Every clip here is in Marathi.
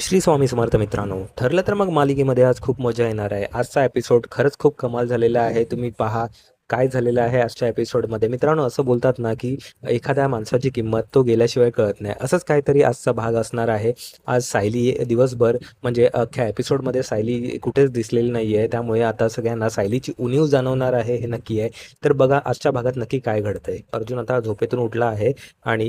श्री स्वामी समर्थ मित्रांनो ठरलं तर मग मालिकेमध्ये आज खूप मजा येणार आहे. आजचा एपिसोड खरंच खूप कमाल झालेला आहे. तुम्ही पहा काय झालेलं आहे आजच्या एपिसोडमध्ये मित्रांनो असं बोलतात ना की एखाद्या माणसाची किंमत तो गेल्याशिवाय कळत नाही. असंच काहीतरी आजचा भाग असणार आहे. आज सायली दिवसभर म्हणजे अख्ख्या एपिसोडमध्ये सायली कुठेच दिसलेली नाही आहे त्यामुळे आता सगळ्यांना सायलीची उणीव जाणवणार आहे हे नक्की आहे. तर बघा आजच्या भागात नक्की काय घडतंय? अर्जुन आता झोपेतून उठला आहे आणि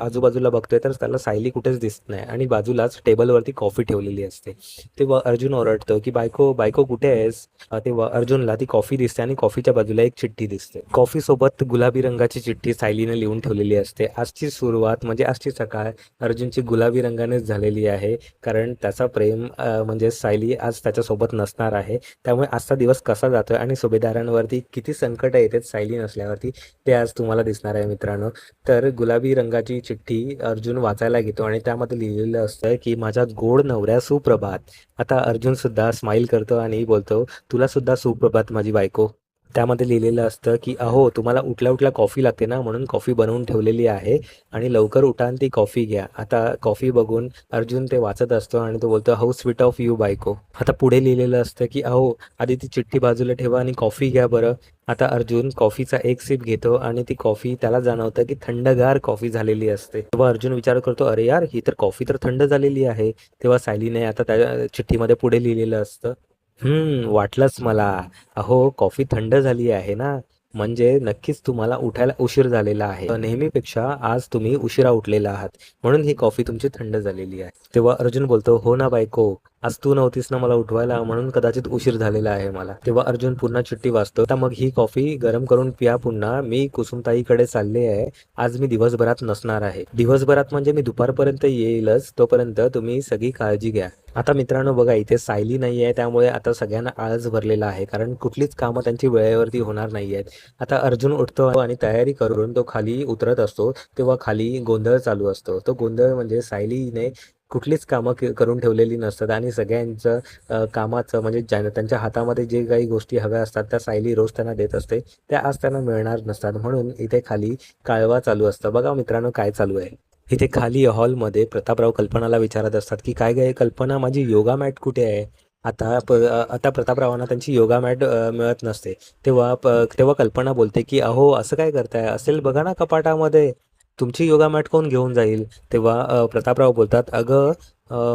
आजूबाजूला बघतोय तर त्याला सायली कुठेच दिसत नाही आणि बाजूलाच टेबलवरती कॉफी ठेवलेली असते. तेव्हा अर्जुन ओरडतो की बायको बायको कुठे आहेस? तेव्हा अर्जुनला ती कॉफी दिसते आणि कॉफीच्या बाजूला एक चिठ्ठी दिसते. कॉफी सोबत गुलाबी रंगाची चिठ्ठी सायलीने लिहून ठेवलेली असते. आजची सुरुवात म्हणजे आजची सकाळ अर्जुनची गुलाबी रंगानेच झालेली आहे. कारण त्याचा प्रेम म्हणजे सायली आज त्याच्यासोबत नसणार आहे. त्यामुळे आजचा दिवस कसा जातोय आणि सुभेदारांवरती किती संकट येतात सायली नसल्यावरती ते आज तुम्हाला दिसणार आहे मित्रांनो. तर गुलाबी रंगाची चिठ्ठी अर्जुन वाचायला घेतो आणि त्यामध्ये लिहिलेलं असतं की माझ्या गोड नवऱ्या सुप्रभात. आता अर्जुन सुद्धा स्माईल करतो आणि बोलतो तुला सुद्धा सुप्रभात माझी बायको. त्यामध्ये लिहिलेलं असतं की अहो तुम्हाला उठल्या उठल्या कॉफी लागते ना म्हणून कॉफी बनवून ठेवलेली आहे आणि लवकर उठान ती कॉफी घ्या. आता कॉफी बघून अर्जुन ते वाचत असतो आणि तो बोलतो हाऊ स्वीट ऑफ यू बायको. आता पुढे लिहिलेलं असतं की अहो आधी ती चिठ्ठी बाजूला ठेवा आणि कॉफी घ्या बरं. आता अर्जुन कॉफीचा एक सिप घेतो आणि ती कॉफी त्याला जाणवतं की थंडगार कॉफी झालेली असते. तेव्हा अर्जुन विचार करतो अरे यार ही तर कॉफी तर थंड झालेली आहे. तेव्हा सायलीने आता त्या चिठ्ठीमध्ये पुढे लिहिलेलं असतं. हम्म वाटलंच मला. अहो कॉफी थंड झाली आहे ना. म्हणजे नक्कीच तुम्हाला उठायला उशीर झालेला आहे. नेहमीपेक्षा आज तुम्ही उशिरा उठलेला आहात. म्हणून ही कॉफी तुमची थंड झालेली आहे. तेव्हा अर्जुन बोलतो हो ना बायको आज तू नव्हतीस ना मला उठवायला म्हणून कदाचित उशीर झालेला आहे मला. तेव्हा अर्जुन पुन्हा चिठ्ठी वाचतो आता मग ही कॉफी गरम करून पिया पुन्हा. मी कुसुमताईकडे चालले आहे. आज मी दिवसभरात नसणार आहे. दिवसभरात म्हणजे मी दुपारपर्यंत येईलच तोपर्यंत तुम्ही सगळी काळजी घ्या. आता मित्रांनो बघा इथे सायली नाही आहे त्यामुळे आता सगळ्यांना आळस भरलेला आहे कारण कुठलीच कामं त्यांची वेळेवरती होणार नाही आहेत आता अर्जुन उठतो आणि तयारी करून तो खाली उतरत असतो तेव्हा खाली गोंधळ चालू असतो. तो गोंधळ म्हणजे सायलीने कुठलीच कामं करून ठेवलेली नसतात आणि सगळ्यांचं कामाचं म्हणजे ज्या त्यांच्या हातामध्ये जे काही गोष्टी हव्या असतात त्या सायली रोज त्यांना देत असते. त्या आज त्यांना मिळणार नसतात म्हणून इथे खाली काळवा चालू असतं. बघा मित्रांनो काय चालू आहे. इथे खाली हॉलमध्ये प्रतापराव कल्पनाला विचारत असतात की काय काय कल्पना माझी योगा मॅट कुठे आहे? आता प आता प्रतापरावांना त्यांची योगा मॅट मिळत नसते. तेव्हा प तेव्हा कल्पना बोलते की अहो असं काय करताय? असेल बघा ना कपाटामध्ये. तुमची योगा मॅट कोण घेऊन जाईल? तेव्हा प्रतापराव बोलतात अगं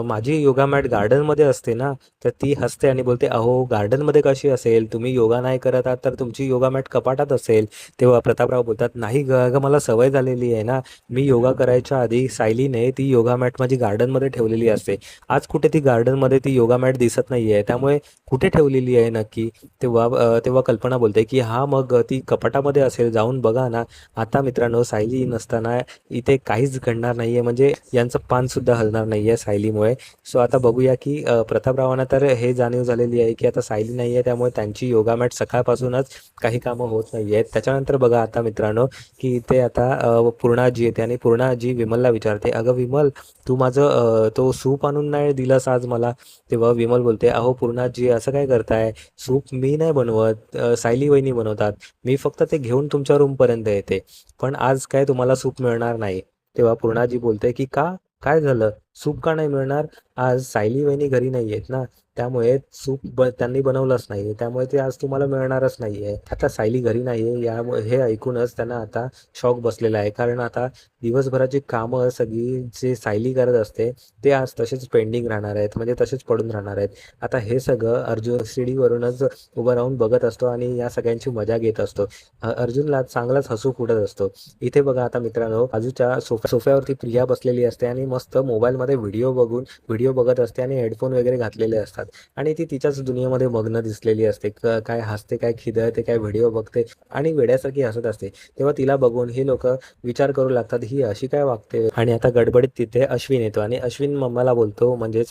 माझी योगा मॅट गार्डनमध्ये असते ना तर ती हसते आणि बोलते अहो गार्डनमध्ये कशी असेल? तुम्ही योगा नाही करत आहात तर तुमची योगा मॅट कपाटात असेल. तेव्हा प्रतापराव बोलतात नाही ग मला सवय झालेली आहे ना. मी योगा करायच्या आधी सायलीने ती योगा मॅट माझी गार्डनमध्ये ठेवलेली असते. आज कुठे ती गार्डनमध्ये ती योगा मॅट दिसत नाही आहे त्यामुळे कुठे ठेवलेली आहे नक्की? तेव्हा तेव्हा कल्पना बोलते की हा मग ती कपाटामध्ये असेल जाऊन बघा ना. आता मित्रांनो सायली नसताना इथे काहीच घडणार नाही आहे म्हणजे यांचं पानसुद्धा हलणार नाही आहे सायली सायलीमुळे सो आता बघूया की प्रतापरावांना तर हे जाणीव झालेली आहे की आता सायली नाही आहे त्यामुळे त्यांची योगा मॅट सकाळपासूनच काही कामं होत नाही आहेत. त्याच्यानंतर बघा आता मित्रांनो की ते आता पूर्णाजी येते आणि पूर्णाजी विमलला विचारते अगं विमल तू माझं तो सूप आणून नाही दिलास आज मला? तेव्हा विमल बोलते अहो पूर्णाजी असं काय करताय? सूप मी नाही बनवत सायली वहिनी बनवतात. मी फक्त ते घेऊन तुमच्या रूमपर्यंत येते. पण आज काय तुम्हाला सूप मिळणार नाही? तेव्हा पूर्णाजी बोलते की का? काय झालं? सूप का नाही मिळणार? आज सायली वहिनी घरी नाही आहेत ना त्यामुळे सूप ब त्यांनी बनवलंच नाही त्यामुळे ते आज तुम्हाला मिळणारच नाही आहे आता सायली घरी नाही आहे यामुळे हे ऐकूनच त्यांना आता शॉक बसलेला आहे. कारण आता दिवसभराची कामं सगळी जे सायली करत असते ते आज तसेच पेंडिंग राहणार आहेत. म्हणजे तसेच पडून राहणार आहेत. आता हे सगळं अर्जुन शिडीवरूनच उभं राहून बघत असतो आणि या सगळ्यांची मजा घेत असतो. अर्जुनला चांगलाच हसू फुटत असतो. इथे बघा आता मित्रांनो बाजूच्या सोफ्या सोफ्यावरती प्रिया बसलेली असते आणि मस्त मोबाईलमध्ये व्हिडिओ बघून व्हिडिओ बघत असते आणि हेडफोन वगैरे घातलेले असतात. आणि ती तिच्याच दुनियेमध्ये मग्न दिसलेली असते. काय हसते काय खिदळते काय व्हिडिओ बघते आणि वेड्यासारखी हसत असते. तेव्हा तिला बघून हे लोक विचार करू लागतात ही अशी काय वागते? आणि आता गडबडीत तिथे अश्विन येतो. आणि अश्विन मम्माला बोलतो म्हणजेच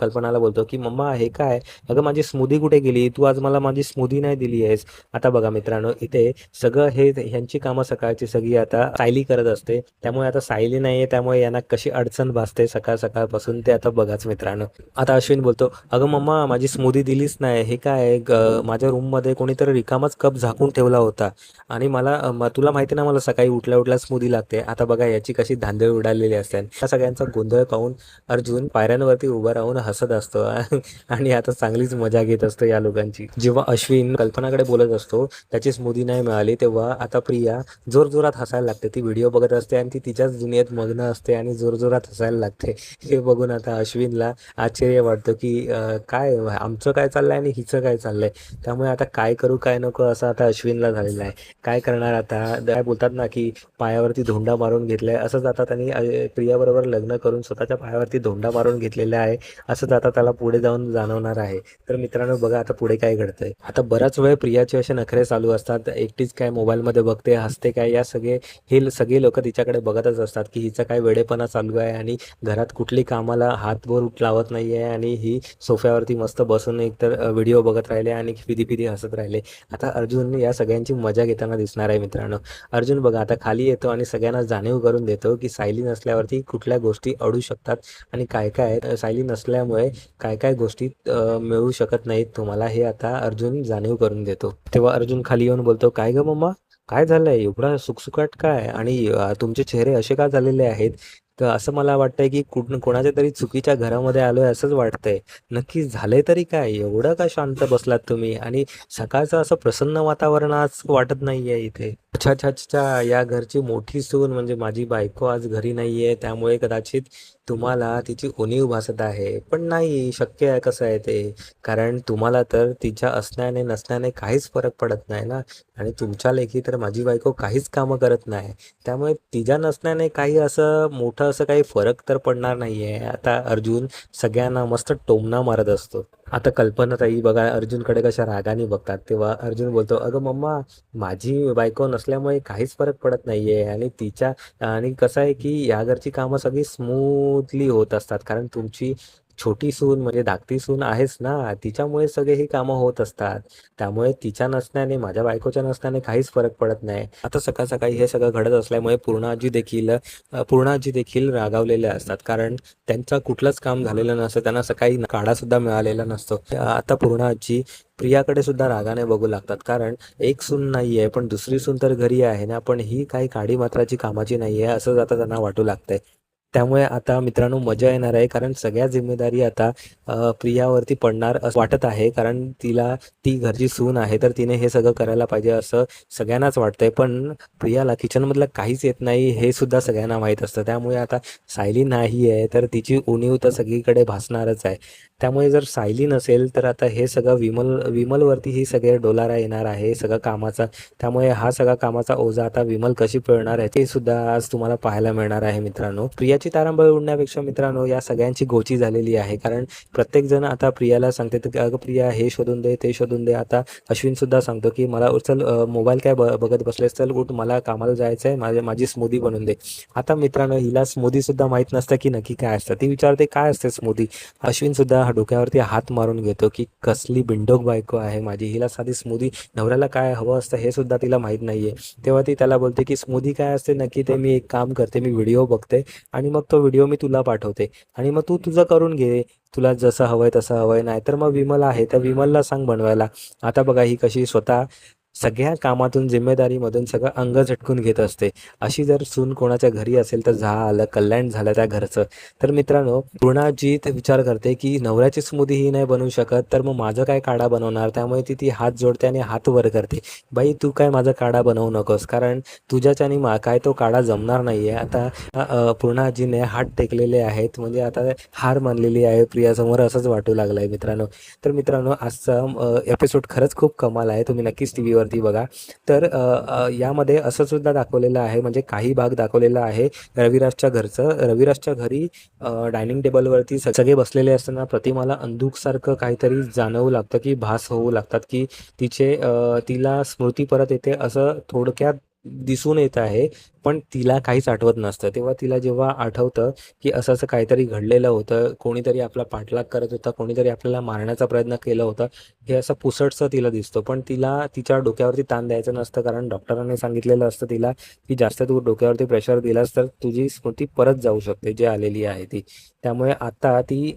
कल्पनाला बोलतो की मम्मा हे काय? अगं माझी स्मूदी कुठे गेली? तू आज मला माझी स्मूदी नाही दिली आहेस. आता बघा मित्रांनो इथे सगळं हे ह्यांची कामं सकाळची सगळी आता सायली करत असते. त्यामुळे आता सायली नाही आहे त्यामुळे यांना कशी अडचण भासते सकाळ सकाळ सकाळपासून ते आता बघाच मित्रांनो. आता अश्विन बोलतो अगं मम्मा माझी स्मूदी दिलीच नाही. हे काय माझ्या रूममध्ये कोणीतरी रिकामाच कप झाकून ठेवला होता. आणि मला तुला माहिती ना मला सकाळी उठल्या उठल्या स्मूदी लागते. आता बघा याची कशी धांदळ उडालेली असते. या सगळ्यांचा गोंधळ पाहून अर्जुन पायऱ्यांवरती उभा राहून हसत असतो. आणि आता चांगलीच मजा घेत असतो या लोकांची. जेव्हा अश्विन कल्पनाकडे बोलत असतो त्याची स्मूदी नाही मिळाली तेव्हा आता प्रिया जोर जोरात हसायला लागते. ती व्हिडिओ बघत असते आणि ती तिच्याच दुनियेत मग्न असते आणि जोर जोरात हसायला लागते. हे बघून आता अश्विनला आश्चर्य वाटतं की काय आमचं काय चाललंय आणि हिचं काय चाललंय? त्यामुळे आता काय करू काय नको असं आता अश्विनला झालेलं आहे. काय करणार आता? काय बोलतात ना की पायावरती धोंडा मारून घेतलाय असंच आता त्यांनी प्रियाबरोबर लग्न करून स्वतःच्या पायावरती धोंडा मारून घेतलेला आहे असंच आता त्याला पुढे जाऊन जाणवणार आहे. तर मित्रांनो बघा आता पुढे काय घडतंय. आता बराच वेळ प्रियाचे असे नखरे चालू असतात एकटीच काय मोबाईलमध्ये बघते हसते काय या सगळे हे सगळे लोक तिच्याकडे बघतच असतात की हिचा काय वेडेपणा चालू आहे आणि घरात कुठली कामाला हातभर लावत नाही आहे आणि ही सोफ्यावरती मस्त बसून एकतर व्हिडिओ बघत राहिले आणि फिदी फिदी हसत राहिले. आता अर्जुन या सगळ्यांची मजा घेताना दिसणार आहे मित्रांनो. अर्जुन बघा आता खाली येतो आणि सगळ्यांना जाणीव करून देतो की सायली नसल्यावरती कुठल्या गोष्टी अडू शकतात आणि काय काय सायली नसल्यामुळे काय काय गोष्टी मिळू शकत नाहीत तुम्हाला हे आता अर्जुन जाणीव करून देतो. तेव्हा अर्जुन खाली येऊन बोलतो काय ग मम्मा? काय झालंय? एवढा सुकसुकाट काय? आणि तुमचे चेहरे असे का झालेले आहेत? तर असं मला वाटतंय की कुठं कोणाच्या तरी चुकीच्या घरामध्ये आलोय असंच वाटतंय. नक्की झालंय तरी काय? एवढं का शांत बसलात तुम्ही? आणि सकाळचं असं प्रसन्न वातावरण आज वाटत नाहीये इथे. अच्छा अच्छा या घरची मोठी सून म्हणजे माझी बायको आज घरी नाहीये. त्यामुळे कदाचित तुम्हाला तिची उणीव भासत आहे. पण नाही शक्य आहे कसं आहे ते. कारण तुम्हाला तर तिच्या असण्याने नसण्याने काहीच फरक पडत नाही ना? आणि तुमच्या लेखी तर माझी बायको काहीच कामं करत नाही. त्यामुळे तिच्या नसण्याने काही असं मोठं असं काही फरक तर पडणार नाही आहे आता अर्जुन सगळ्यांना मस्त टोमणा मारत असतो. आता कल्पना ताई बघा अर्जुनकडे कशा रागाने बघतात. तेव्हा अर्जुन बोलतो अगं मम्मा माझी बायको नसल्यामुळे काहीच फरक पडत नाहीये आणि तिच्या आणि कसं आहे की या घरची कामं सगळी स्मूथली होत असतात. कारण तुमची छोटी सून म्हणजे धाकटी सून आहेच ना. तिच्यामुळे सगळे ही कामं होत असतात. त्यामुळे तिच्या नसण्याने माझ्या बायकोच्या नसण्याने काहीच फरक पडत नाही. आता सकाळ सकाळी हे सगळं घडत असल्यामुळे पूर्णाजी देखील पूर्णाजी देखील रागावलेले असतात. कारण त्यांचं कुठलंच काम झालेलं नसतं. त्यांना सकाळी काढा सुद्धा मिळालेला नसतो. आता पूर्णाजी प्रियाकडे सुद्धा रागाने बघू लागतात. कारण एक सून नाही आहे पण दुसरी सून तर घरी आहे ना. पण ही काही काडी मात्राची कामाची नाही आहे असंच आता त्यांना वाटू लागतंय. त्यामुळे आता मित्रांनो मजा येणार आहे कारण सगळ्या जिम्मेदारी आता प्रियावरती पडणार असं वाटत आहे कारण तिला ती घरची सून आहे तर तिने हे सगळं करायला पाहिजे असं सगळ्यांनाच वाटतंय. पण प्रियाला किचनमधलं काहीच येत नाही हे सुद्धा सगळ्यांना माहीत असतं. त्यामुळे आता सायली नाही आहे तर तिची उणीव तर सगळीकडे भासणारच आहे. त्यामुळे जर सायली नसेल तर आता हे सगळं विमल विमलवरती ही सगळे डोलारा येणार आहे सगळं कामाचा. त्यामुळे हा सगळा कामाचा ओझा आता विमल कशी पिळणार आहे ते सुद्धा आज तुम्हाला पाहायला मिळणार आहे मित्रांनो. प्रियाची तारांबळ उडण्यापेक्षा मित्रांनो या सगळ्यांची गोची झालेली आहे. कारण प्रत्येक जण आता प्रियाला सांगते की अगं प्रिया हे शोधून दे ते शोधून दे. आता अश्विन सुद्धा सांगतो की मला चल मोबाईल काय ब- बघत बसलेस चल उठ मला कामाला जायचं आहे माझ्या माझी स्मूदी बनवून दे. आता मित्रांनो हिला स्मूदी सुद्धा माहीत नसतं की नक्की काय असतं. ती विचारते काय असते स्मूदी अश्विन सुद्धा डोक्यावरती हात मारून घेतो की कसली बिंडोक बायको आहे माझी. हिला साधी स्मूदी नवऱ्याला काय हवं असतं हे सुद्धा तिला माहीत नाहीये. तेव्हा ती त्याला बोलते की स्मूदी काय असते? नक्की ते मी एक काम करते मी व्हिडिओ बघते आणि मग तो व्हिडिओ मी तुला पाठवते. आणि मग तू तुझं करून घे. तुला जसं हवंय तसं हवंय. नाही तर मग विमल आहे. तर विमलला सांग बनवायला. आता बघा ही कशी स्वतः सगळ्या कामातून जिम्मेदारीमधून सगळं अंग झटकून घेत असते. अशी जर सून कोणाच्या घरी असेल तर झालं कल्याण झालं त्या घरचं. तर मित्रांनो पूर्णाजी विचार करते की नवऱ्याची स्मृती ही नाही बनवू शकत तर मग माझं काय काढा बनवणार? त्यामुळे ती ती हात जोडते आणि हात वर करते. बाई तू काय माझा काढा बनवू नकोस कारण तुझ्याच्याने मा काय तो काढा जमणार नाही आहे आता पूर्णाजीने हात टेकलेले आहेत म्हणजे आता हार मानलेली आहे प्रियासमोर असंच वाटू लागलं आहे मित्रांनो. तर मित्रांनो आजचा एपिसोड खरंच खूप कमाल आहे. तुम्ही नक्कीच टी व्हीवर वरती बघा. तर यामध्ये असं सुद्धा दाखवलेलं आहे म्हणजे काही भाग दाखवलेला आहे. रविराजच्या घरचं रविराजच्या घरी डायनिंग टेबलवरती सगळे बसलेले असताना प्रतिमाला अंधुकसारखं काहीतरी जाणवू लागतं की भास होऊ लागतात की तिचे तिला स्मृती परत येते असं थोडक्यात दिसून येत आहे. पण तिला काहीच आठवत नसतं. तेव्हा तिला जेव्हा आठवतं की असं असं काहीतरी घडलेलं होतं कोणीतरी आपला पाठलाग करत होता कोणीतरी आपल्याला मारण्याचा प्रयत्न केला होता हे असं पुसटचं तिला दिसतो. पण तिला तिच्या डोक्यावरती ताण द्यायचं नसतं कारण डॉक्टरांनी सांगितलेलं असतं तिला की जास्त तू डोक्यावरती प्रेशर दिलास तर तुझी स्मृती परत जाऊ शकते जे आलेली आहे ती. त्यामुळे आता ती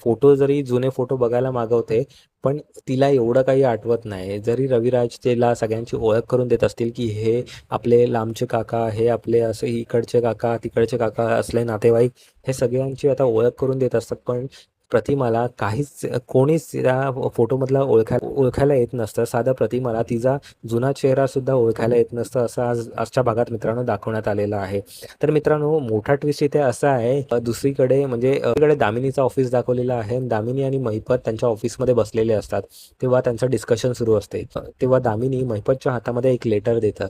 फोटो जरी जुने फोटो बघायला मागवते पण तिला एवढं काही आठवत नाही. जरी रविराज तिला सगळ्यांची ओळख करून देत असतील की हे आपले लांबचे काका हे आपले असं इकडचे काका तिकडचे काका असले नातेवाईक हे सगळ्यांची आता ओळख करून देत असतात. पण प्रतिमाला काहीच कोणीच त्या फोटोमधला ओळखाय ओळखायला येत नसतं. साधा प्रतिमाला तिचा जुना चेहरा सुद्धा ओळखायला येत नसतं असं आज आजच्या भागात मित्रांनो दाखवण्यात आलेलं आहे. तर मित्रांनो मोठा ट्विस्ट इथे असा आहे दुसरीकडे म्हणजे इकडे दामिनीचा ऑफिस दाखवलेला आहे दामिनी आणि महिपत त्यांच्या ऑफिसमध्ये बसलेले असतात. तेव्हा त्यांचं डिस्कशन सुरू असते. तेव्हा दामिनी महिपतच्या हातामध्ये एक लेटर देतं.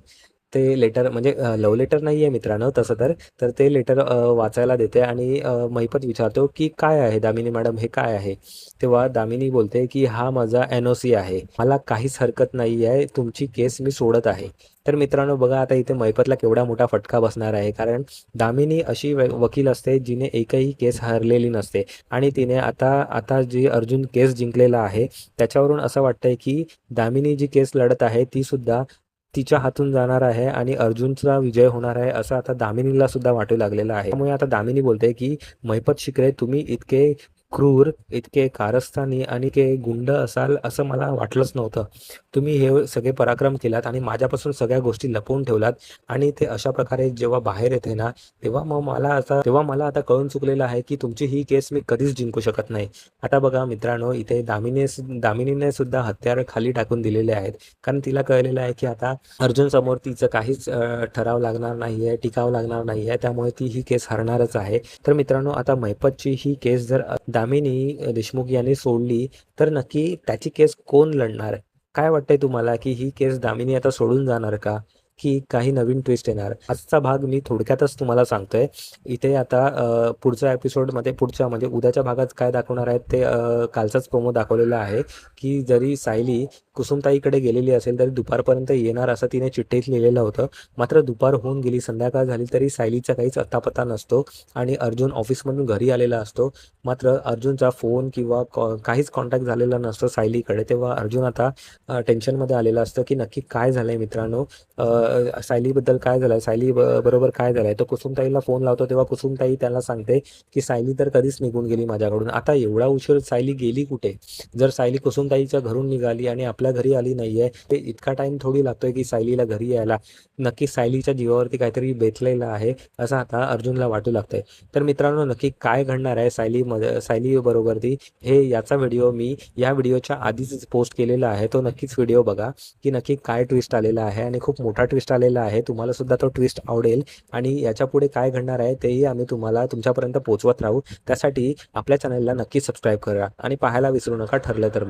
ते लेटर म्हणजे लव्ह लेटर नाही आहे मित्रांनो तसं तर. तर ते लेटर वाचायला देते आणि महिपत विचारतो की काय आहे दामिनी मॅडम हे काय आहे? तेव्हा दामिनी बोलते की हा माझा एन ओ सी आहे. मला काहीच हरकत नाही आहे तुमची केस मी सोडत आहे. तर मित्रांनो बघा आता इथे महिपतला केवढा मोठा फटका बसणार आहे. कारण दामिनी अशी व- वकील असते जिने एकही केस हरलेली नसते. आणि तिने आता आता जी अर्जुन केस जिंकलेला आहे त्याच्यावरून असं वाटतंय की दामिनी जी केस लढत आहे ती सुद्धा तिच्या हातून जाणार आहे आणि अर्जुनचा विजय होणार आहे असं आता दामिनीला सुद्धा वाटू लागलेलं आहे. त्यामुळे आता दामिनी बोलते की महिपत शिकरे तुम्ही इतके क्रूर इतके कारस्थानी आणि के गुंड असाल असं मला वाटलंच नव्हतं. तुम्ही हे सगळे पराक्रम केलात आणि माझ्यापासून सगळ्या गोष्टी लपवून ठेवलात आणि ते अशा प्रकारे जेव्हा बाहेर येते ना तेव्हा मग मला आता तेव्हा मला आता कळून चुकलेलं आहे की तुमची ही केस मी कधीच जिंकू शकत नाही. आता बघा मित्रांनो इथे दामिनी दामिनीने सुद्धा हत्यार खाली टाकून दिलेले आहेत. कारण तिला कळलेलं आहे की आता अर्जुन समोर तिचं काहीच ठराव लागणार नाहीये टिकाव लागणार नाहीये. त्यामुळे ती ही केस हरणारच आहे. तर मित्रांनो आता मैपतची ही केस जर दामिनी देशमुख यांनी सोडली तर नक्की त्याची केस कोण लढणार? काय वाटतंय तुम्हाला की ही केस दामिनी आता सोडून जाणार का? की काही नवीन ट्विस्ट येणार? आजचा भाग मी थोडक्यातच तुम्हाला सांगतोय. इथे आता पुढच्या एपिसोडमध्ये पुढच्या म्हणजे उद्याच्या भागात काय दाखवणार आहेत ते कालचाच प्रोमो दाखवलेला आहे. की जरी सायली कुसुमताईकडे गेलेली असेल तरी दुपारपर्यंत येणार असं तिने चिठ्ठीत लिहिलेलं होतं. मात्र दुपार होऊन गेली संध्याकाळ झाली तरी सायलीचा काहीच अत्तापत्ता नसतो आणि अर्जुन ऑफिसमधून घरी आलेला असतो. मात्र अर्जुनचा फोन किंवा कॉ काहीच कॉन्टॅक्ट झालेला नसतो सायलीकडे. तेव्हा अर्जुन आता टेन्शनमध्ये आलेला असतं की नक्की काय झालंय मित्रांनो? सायलीबद्दल काय झालंय? सायली ब बरोबर काय झालंय? तो कुसुमताईला फोन लावतो तेव्हा कुसुमताई त्याला सांगते की सायली तर कधीच निघून गेली माझ्याकडून. आता एवढा उशीर सायली गेली कुठे? जर सायली कुसुमताईच्या घरून निघाली आणि आपल्या घरी आली नाहीये. ते इतका टाइम थोडी लागतोय की सायलीला घरी यायला. नक्की सायलीच्या जीवावरती काहीतरी बेतलेलं आहे असं आता अर्जुनला वाटू लागतंय. तर मित्रांनो नक्की काय घडणार आहे सायली सायली बरोबरती? हे याचा व्हिडिओ मी या व्हिडिओच्या आधीच पोस्ट केलेला आहे. तो नक्कीच व्हिडिओ बघा की नक्की काय ट्विस्ट आलेला आहे आणि खूप मोठा ट्विस्ट आलेला आहे. तुम्हाला सुद्धा तो ट्विस्ट आवडेल आणि याच्यापुढे काय घडणार आहे तेही आम्ही तुम्हाला तुमच्यापर्यंत पोहोचवत राहू. त्यासाठी आपल्या चॅनलला नक्की सबस्क्राईब करा आणि पाहायला विसरू नका ठरलं तर मग.